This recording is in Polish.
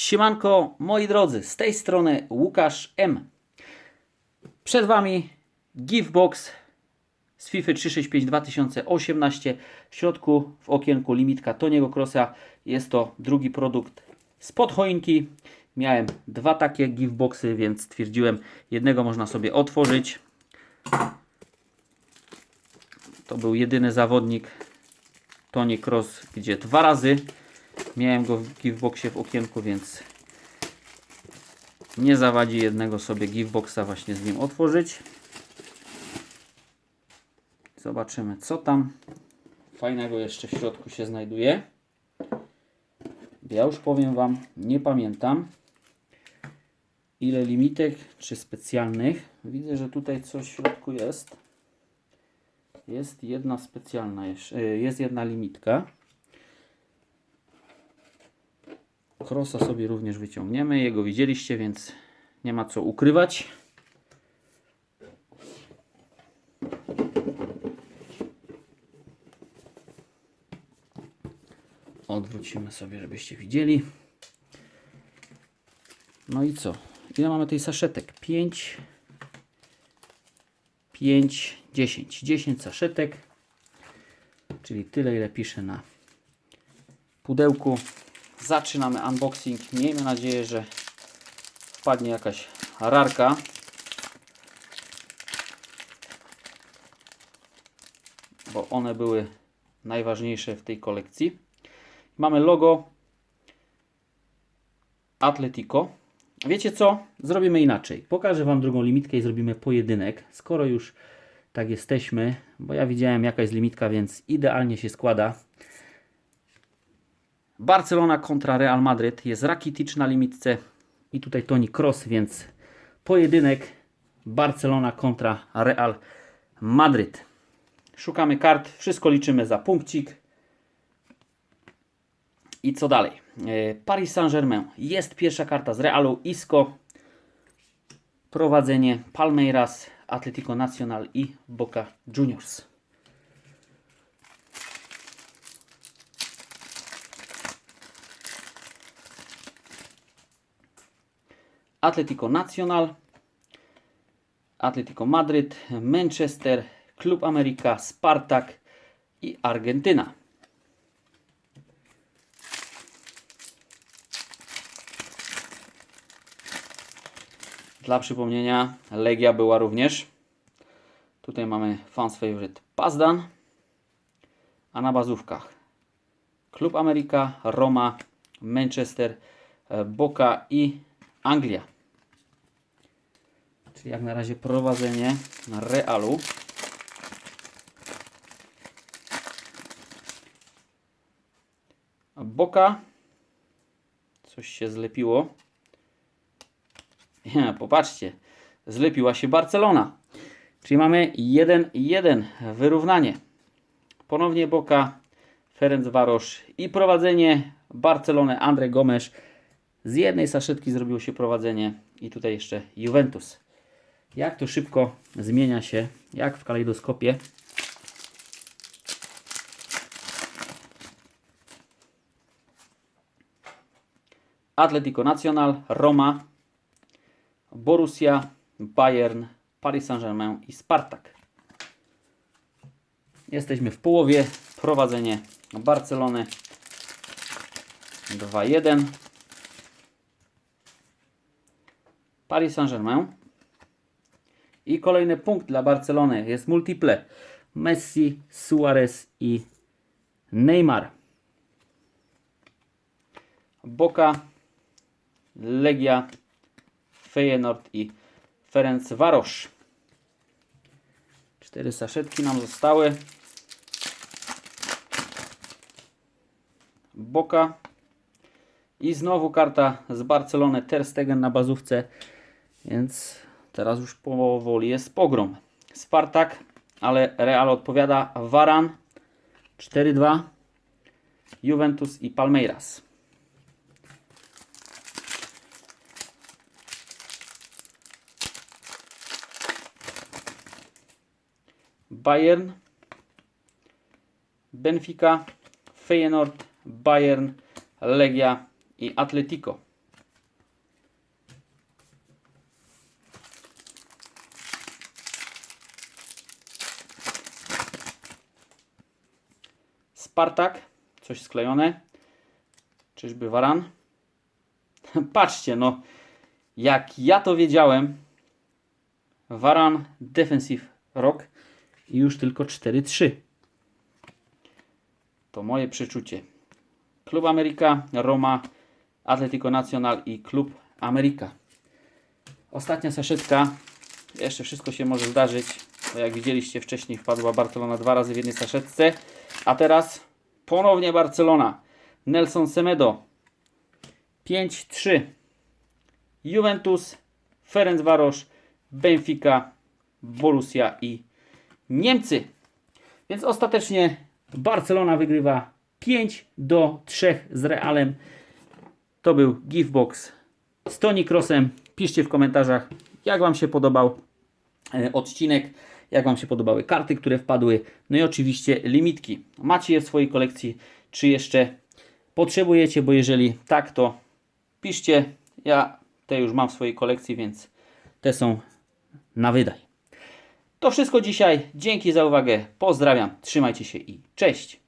Siemanko, moi drodzy, z tej strony Łukasz M. Przed Wami Givebox z FIFA 365 2018. W środku w okienku limitka Toniego Crossa jest to drugi produkt spod choinki. Miałem dwa takie Giveboxy, więc stwierdziłem, jednego można sobie otworzyć. To był jedyny zawodnik Tony Cross, gdzie dwa razy miałem go w Giveboxie w okienku, więc nie zawadzi jednego sobie Giveboxa właśnie z nim otworzyć. Zobaczymy co tam fajnego jeszcze w środku się znajduje. Ja już powiem Wam, nie pamiętam ile limitek czy specjalnych. Widzę, że tutaj coś w środku jest. Jest jedna specjalna, e, jest jedna limitka. Krosa sobie również wyciągniemy. Jego widzieliście, więc nie ma co ukrywać. Odwrócimy sobie, żebyście widzieli. No i co? Ile mamy tej saszetek? 5, 5, 10. 10 saszetek, czyli tyle, ile pisze na pudełku. Zaczynamy unboxing. Miejmy nadzieję, że wpadnie jakaś rarka. Bo one były najważniejsze w tej kolekcji. Mamy logo Atletico. Wiecie co? Zrobimy inaczej. Pokażę Wam drugą limitkę i zrobimy pojedynek. Skoro już tak jesteśmy, bo ja widziałem jaka jest limitka, więc idealnie się składa. Barcelona kontra Real Madryt. Jest Rakitic na limitce i tutaj Toni Kroos, więc pojedynek Barcelona kontra Real Madryt. Szukamy kart, wszystko liczymy za punkcik. I co dalej? E, Paris Saint-Germain. Jest pierwsza karta z Realu, Isco. Prowadzenie Palmeiras, Atletico Nacional i Boca Juniors. Atletico Nacional, Atletico Madryt, Manchester, Klub Amerika, Spartak i Argentyna. Dla przypomnienia, Legia była również. Tutaj mamy fans favorite Pazdan, a na bazówkach Klub Amerika, Roma, Manchester, Boca i Anglia. Czyli jak na razie prowadzenie Realu. Boka. Coś się zlepiło. Nie, popatrzcie. Zlepiła się Barcelona. Czyli mamy 1-1 wyrównanie. Ponownie Boka, Ferenc Varosz i prowadzenie Barcelony Andre Gomes. Z jednej saszetki zrobiło się prowadzenie i tutaj jeszcze Juventus. Jak to szybko zmienia się, jak w kalejdoskopie. Atletico Nacional, Roma, Borussia, Bayern, Paris Saint-Germain i Spartak. Jesteśmy w połowie. Prowadzenie Barcelony 2-1. Paris Saint-Germain. I kolejny punkt dla Barcelony jest multiple. Messi, Suarez i Neymar. Boca, Legia, Feyenoord i Ferenc Varosz. Cztery saszetki nam zostały. Boka. I znowu karta z Barcelony Ter Stegen na bazówce. Więc teraz już powoli jest pogrom. Spartak, ale Real odpowiada. Varan 4-2. Juventus i Palmeiras. Bayern, Benfica, Feyenoord, Bayern, Legia i Atletico. Spartak, coś sklejone. Czyżby Waran? Patrzcie, no, jak ja to wiedziałem, Waran Defensive Rock i już tylko 4-3. To moje przeczucie. Klub Ameryka, Roma, Atletico Nacional i Klub Ameryka. Ostatnia saszetka. Jeszcze wszystko się może zdarzyć. Bo jak widzieliście wcześniej wpadła Barcelona dwa razy w jednej saszetce. A teraz ponownie Barcelona. Nelson Semedo. 5-3. Juventus, Ferencvaros, Benfica, Borussia i Niemcy. Więc ostatecznie Barcelona wygrywa 5 do 3 z Realem. To był Giftbox z Toni Crossem. Piszcie w komentarzach, jak Wam się podobał e, odcinek, jak Wam się podobały karty, które wpadły. No i oczywiście limitki. Macie je w swojej kolekcji, czy jeszcze potrzebujecie, bo jeżeli tak, to piszcie. Ja te już mam w swojej kolekcji, więc te są na wydaj. To wszystko dzisiaj. Dzięki za uwagę. Pozdrawiam. Trzymajcie się i cześć.